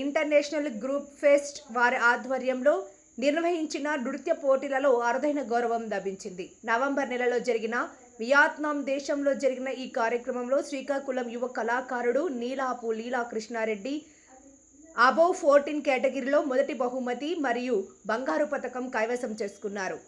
International group pest వారి ఆధ్వర్యంలో నిర్వహించిన నృత్య పోటీలలో అరుదైన గౌరవం లభించింది. నవంబర్ నెలలో జరిగిన వియత్నాం దేశంలో జరిగిన ఈ కార్యక్రమంలో శ్రీకాకుళం యువ కళాకారుడు నీలాపు లీలా కృష్ణారెడ్డి అబోవ్ ఫోర్టీన్ కేటగిరీలో మొదటి బహుమతి మరియు బంగారు పథకం కైవసం చేసుకున్నారు.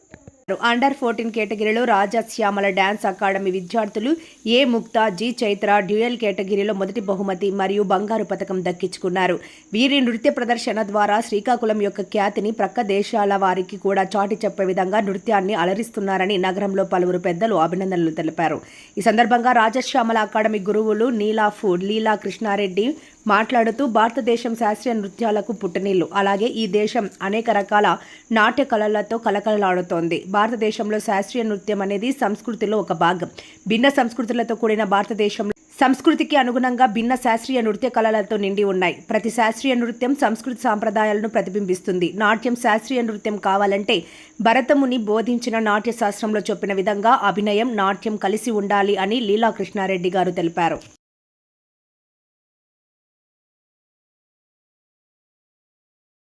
అండర్ ఫోర్టీన్ కేటగిరీలో రాజశ్యామల డ్యాన్స్ అకాడమీ విద్యార్థులు A Mukta G Chaitra dual కేటగిరీలో మొదటి బహుమతి మరియు బంగారు పథకం దక్కించుకున్నారు. వీరి నృత్య ప్రదర్శన ద్వారా శ్రీకాకుళం యొక్క ఖ్యాతిని ప్రక్క దేశాల వారికి కూడా చాటి చెప్పే విధంగా నృత్యాన్ని అలరిస్తున్నారని నగరంలో పలువురు పెద్దలు అభినందనలు తెలిపారు. ఈ సందర్భంగా రాజశ్యామల అకాడమీ గురువులు నీలా ఫుడ్ లీలా కృష్ణారెడ్డి మాట్లాడుతూ భారతదేశం శాస్త్రీయ నృత్యాలకు పుట్టినిల్లు. అలాగే ఈ దేశం అనేక రకాల నాట్య కళలతో కలకలలాడుతోంది భారతదేశంలో శాస్త్రీయ నృత్యం అనేది సంస్కృతిలో ఒక భాగం. భిన్న సంస్కృతులతో కూడిన భారతదేశం సంస్కృతికి అనుగుణంగా భిన్న శాస్త్రీయ నృత్య కళలతో నిండి ఉన్నాయి. ప్రతి శాస్త్రీయ నృత్యం సంస్కృతి సాంప్రదాయాలను ప్రతిబింబిస్తుంది. నాట్యం శాస్త్రీయ నృత్యం కావాలంటే భరతముని బోధించిన నాట్య శాస్త్రంలో చెప్పిన విధంగా అభినయం నాట్యం కలిసి ఉండాలి అని లీలా కృష్ణారెడ్డి గారు తెలిపారు.